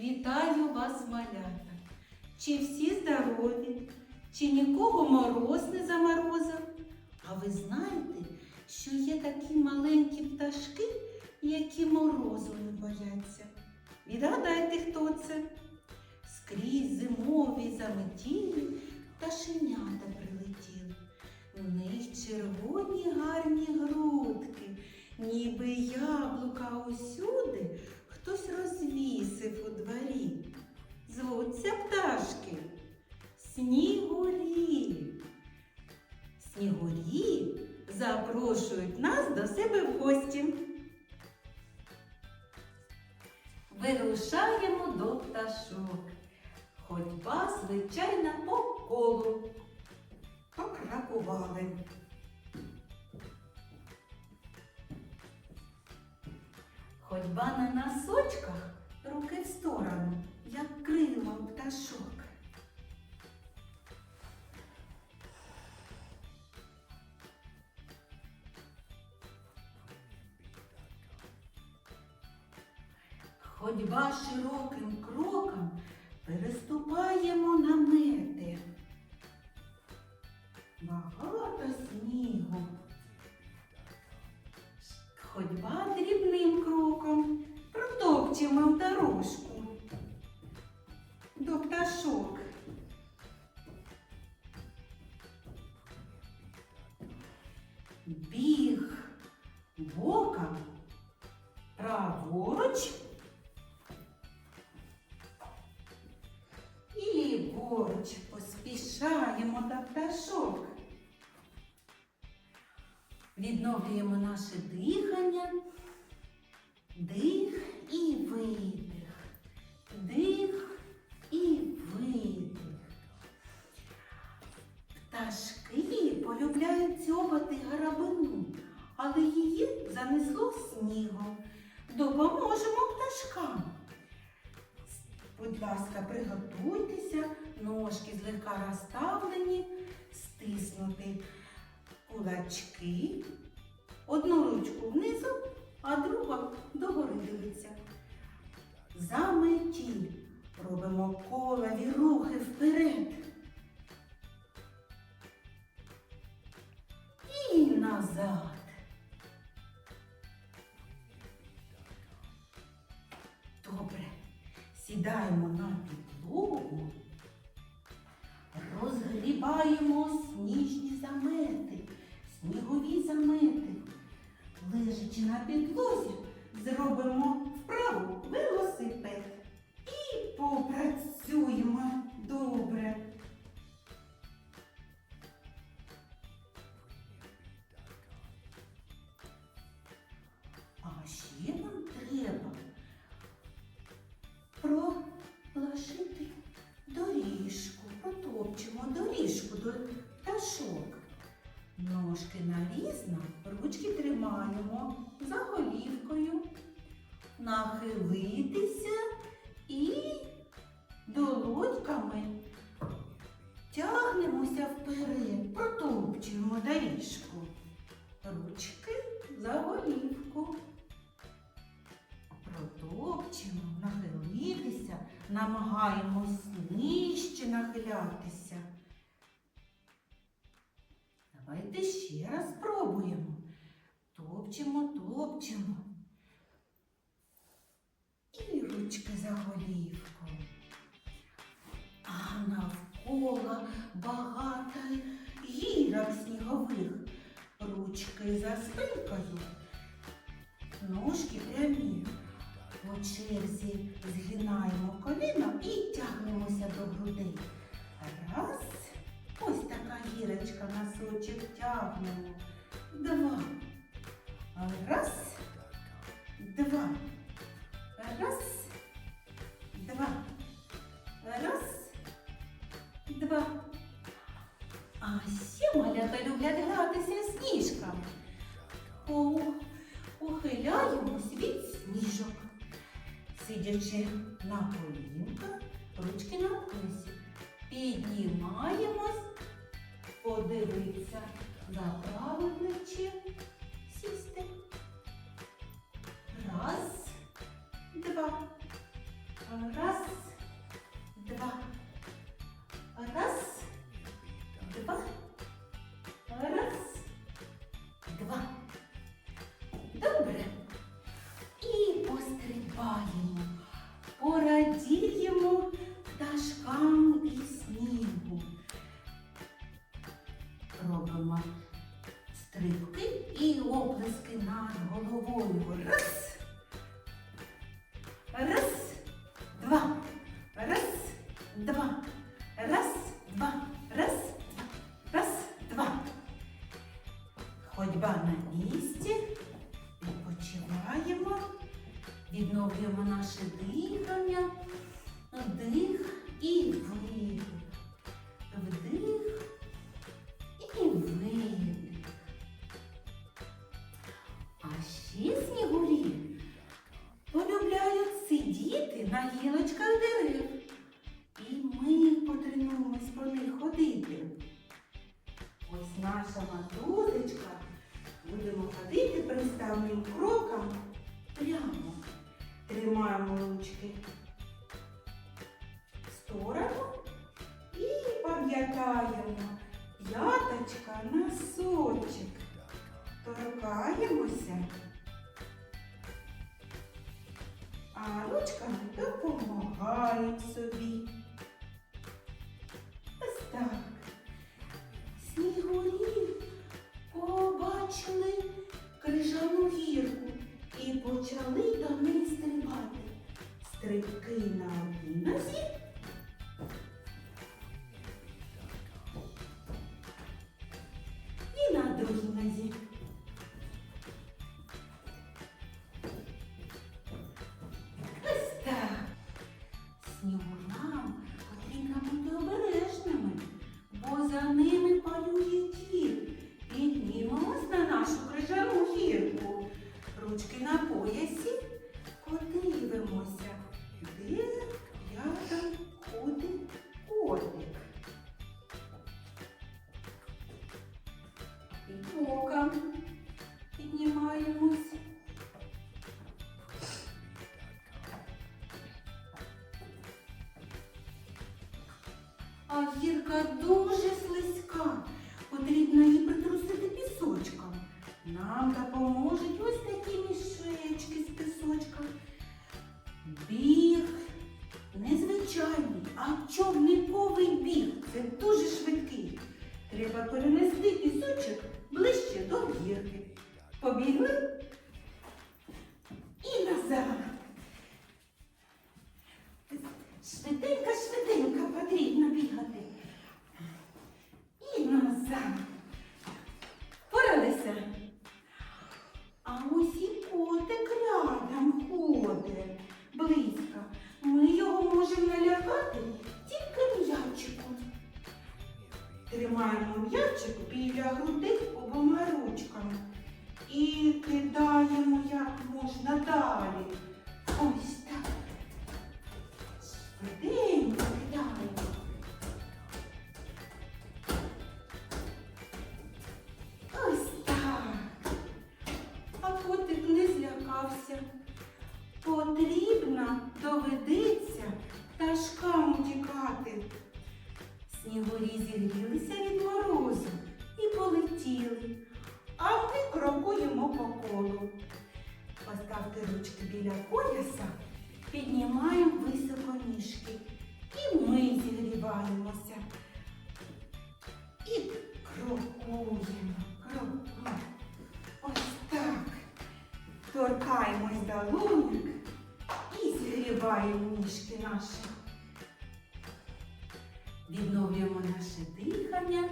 Вітаю вас, малята! Чи всі здорові, чи нікого мороз не заморозив? А ви знаєте, що є такі маленькі пташки, які морозу не бояться? Відгадайте, хто це? Скрізь зимові заметілі пташенята прилетіли. У них червоні гарні грудки, ніби яблука усюди Вирушаємо до пташок. Ходьба, звичайна, по колу. Покракували. Ходьба на носочках, руки в сторону, як крила у пташок. Ходьба широким кроком переступаємо намети. Багато снігу. Ходьба дрібним кроком протопчемо в дорожку до пташок. Біг боком праворуч ліворуч поспішаємо до пташок. Відновлюємо наше дихання. Дих і видих. Дих і видих. Пташки полюбляють дзьобати гарабину, але її занесло снігом. Допоможемо пташкам. Будь ласка, приготуйтеся, ножки злегка розставлені, стиснути кулачки, одну ручку внизу, а друга догори дивиться. За метіль робимо колові рухи вперед. І назад. Добре. Сідаємо на підлогу, снігові замети. Лежачи на підлозі, зробимо вправу велосипед і попрацюємо добре. А ще нам треба проложити доріжку, протопчемо доріжку. Ножки нарізно, ручки тримаємо за голівкою, нахилитися і долоньками тягнемося вперед, протопчуємо доріжку. Ручки за голівку. Протопчемо, нахилитися, намагаємось нижче нахилятися. Давайте ще раз спробуємо. Топчемо, топчемо. І ручки за голівку. А навколо багато гірок снігових. Ручки за спинкою. Ножки прямі. По черзі згинаємо коліно і тягнемося до грудей. Раз. Така носочок тягнемо. Два. Раз. Два. Раз. Два. Раз. Два. А ще малята люблять гратися сніжками. О, ухиляємось від сніжок. Сидячи за праве плече, оплески над головою. Раз. Раз, два, раз, два, раз, два, раз, два, раз, два. Ходьба на місці, відпочиваємо, відновлюємо наше дихання, вдих і вдих Наша. Будемо ходити приставним кроком прямо. Тримаємо ручки в сторону і пам'ятаємо п'яточка носочок. Торкаємося. Побігли Швиденько кидаємо. Ось так. А котик не злякався. Потрібно доведеться пташкам утікати. Снігурі зігрілися від морозу і полетіли, а ми крокуємо по колу. Поставте ручки біля пояса, піднімаємо високо ніжки. І ми зігріваємося. І крокуємо, крокуємо. Ось так. Торкаємось долоняк і зігріваємо ніжки наші. Відновлюємо наше дихання.